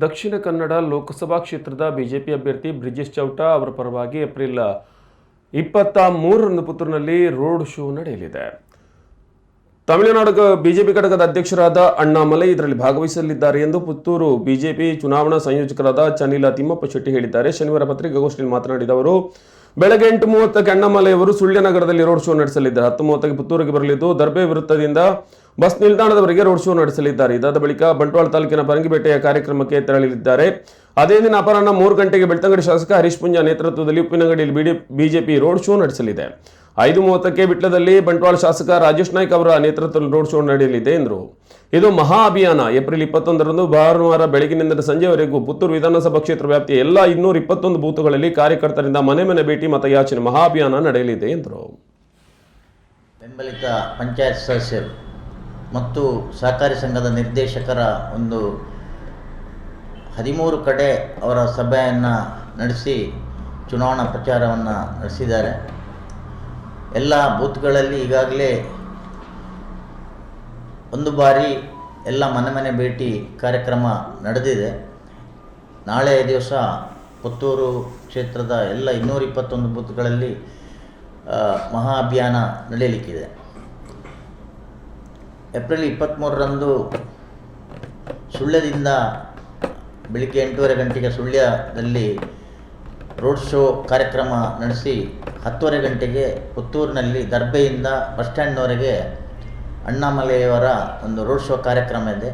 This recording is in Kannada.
ದಕ್ಷಿಣ ಕನ್ನಡ ಲೋಕಸಭಾ ಕ್ಷೇತ್ರದ ಬಿಜೆಪಿ ಅಭ್ಯರ್ಥಿ ಬ್ರಿಜೇಶ್ ಚೌಟಾ ಅವರ ಪರವಾಗಿ ಏಪ್ರಿಲ್ ಇಪ್ಪತ್ತ ಮೂರರಂದು ಪುತ್ತೂರಿನಲ್ಲಿ ರೋಡ್ ಶೋ ನಡೆಯಲಿದೆ. ತಮಿಳುನಾಡು ಬಿಜೆಪಿ ಘಟಕದ ಅಧ್ಯಕ್ಷರಾದ ಅಣ್ಣಾಮಲೈ ಇದರಲ್ಲಿ ಭಾಗವಹಿಸಲಿದ್ದಾರೆ ಎಂದು ಪುತ್ತೂರು ಬಿಜೆಪಿ ಚುನಾವಣಾ ಸಂಯೋಜಕರಾದ ಚನಿಲ ತಿಮ್ಮಪ್ಪ ಶೆಟ್ಟಿ ಹೇಳಿದ್ದಾರೆ. ಶನಿವಾರ ಪತ್ರಿಕಾಗೋಷ್ಠಿಯಲ್ಲಿ ಮಾತನಾಡಿದ ಅವರು, ಬೆಳಗ್ಗೆ ಎಂಟು ಮೂವತ್ತಕ್ಕೆ ಅಣ್ಣಾಮಲೈ ಅವರು ಸುಳ್ಯನಗರದಲ್ಲಿ ರೋಡ್ ಶೋ ನಡೆಸಲಿದ್ದಾರೆ. ಹತ್ತು ಮೂವತ್ತಕ್ಕೆ ಪುತ್ತೂರಿಗೆ ಬರಲಿದ್ದು, ದರ್ಬೆ ವೃತ್ತದಿಂದ ಬಸ್ ನಿಲ್ದಾಣದವರೆಗೆ ರೋಡ್ ಶೋ ನಡೆಸಲಿದ್ದಾರೆ. ಇದಾದ ಬಳಿಕ ಬಂಟ್ವಾಳ ತಾಲೂಕಿನ ಪರಂಗಿಪೇಟೆಯ ಕಾರ್ಯಕ್ರಮಕ್ಕೆ ತೆರಳಲಿದ್ದಾರೆ. ಅದೇ ದಿನ ಅಪರಾಹ್ನ ಮೂರು ಗಂಟೆಗೆ ಬೆಳ್ತಂಗಡಿ ಶಾಸಕ ಹರೀಶ್ ಪುಂಜಾ ನೇತೃತ್ವದಲ್ಲಿ ಉಪ್ಪಿನಂಗಡಿಯಲ್ಲಿ ಬಿಜೆಪಿ ರೋಡ್ ಶೋ ನಡೆಸಲಿದೆ. ಐದು ಮೂವತ್ತಕ್ಕೆ ಬಿಟ್ಲದಲ್ಲಿ ಬಂಟ್ವಾಳ ಶಾಸಕ ರಾಜೇಶ್ ನಾಯ್ಕ್ ಅವರ ನೇತೃತ್ವದಲ್ಲಿ ರೋಡ್ ಶೋ ನಡೆಯಲಿದೆ ಎಂದರು. ಇದು ಮಹಾ ಅಭಿಯಾನ. ಏಪ್ರಿಲ್ ಇಪ್ಪತ್ತೊಂದರಂದು ಭಾನುವಾರ ಬೆಳಗಿನಿಂದ ಸಂಜೆವರೆಗೂ ಪುತ್ತೂರು ವಿಧಾನಸಭಾ ಕ್ಷೇತ್ರ ವ್ಯಾಪ್ತಿಯ ಎಲ್ಲ ಇನ್ನೂರ ಇಪ್ಪತ್ತೊಂದು ಬೂತುಗಳಲ್ಲಿ ಕಾರ್ಯಕರ್ತರಿಂದ ಮನೆ ಮನೆ ಭೇಟಿ ಮತಯಾಚನೆ ಮಹಾ ಅಭಿಯಾನ ನಡೆಯಲಿದೆ ಎಂದರು. ಬೆಂಬಲಿತ ಪಂಚಾಯತ್ ಸದಸ್ಯರು ಮತ್ತು ಸಹಕಾರಿ ಸಂಘದ ನಿರ್ದೇಶಕರ ಒಂದು ಹದಿಮೂರು ಕಡೆ ಅವರ ಸಭೆಯನ್ನು ನಡೆಸಿ ಚುನಾವಣಾ ಪ್ರಚಾರವನ್ನು ನಡೆಸಿದ್ದಾರೆ. ಎಲ್ಲ ಬೂತ್ಗಳಲ್ಲಿ ಈಗಾಗಲೇ ಒಂದು ಬಾರಿ ಎಲ್ಲ ಮನೆ ಮನೆ ಭೇಟಿ ಕಾರ್ಯಕ್ರಮ ನಡೆದಿದೆ. ನಾಳೆ ದಿವಸ ಪುತ್ತೂರು ಕ್ಷೇತ್ರದ ಎಲ್ಲ ಇನ್ನೂರ ಇಪ್ಪತ್ತೊಂದು ಬೂತ್ಗಳಲ್ಲಿ ಮಹಾ ಅಭಿಯಾನ ನಡೆಯಲಿಕ್ಕಿದೆ ಏಪ್ರಿಲ್ ಇಪ್ಪತ್ತ್ಮೂರರಂದು ಸುಳ್ಯದಿಂದ ಬೆಳಿಗ್ಗೆ ಎಂಟೂವರೆ ಗಂಟೆಗೆ ಸುಳ್ಯದಲ್ಲಿ ರೋಡ್ ಶೋ ಕಾರ್ಯಕ್ರಮ ನಡೆಸಿ ಹತ್ತುವರೆ ಗಂಟೆಗೆ ಪುತ್ತೂರಿನಲ್ಲಿ ದರ್ಬೆಯಿಂದ ಬಸ್ ಸ್ಟ್ಯಾಂಡ್ನವರೆಗೆ ಅಣ್ಣಾಮಲೆಯವರ ಒಂದು ರೋಡ್ ಶೋ ಕಾರ್ಯಕ್ರಮ ಇದೆ.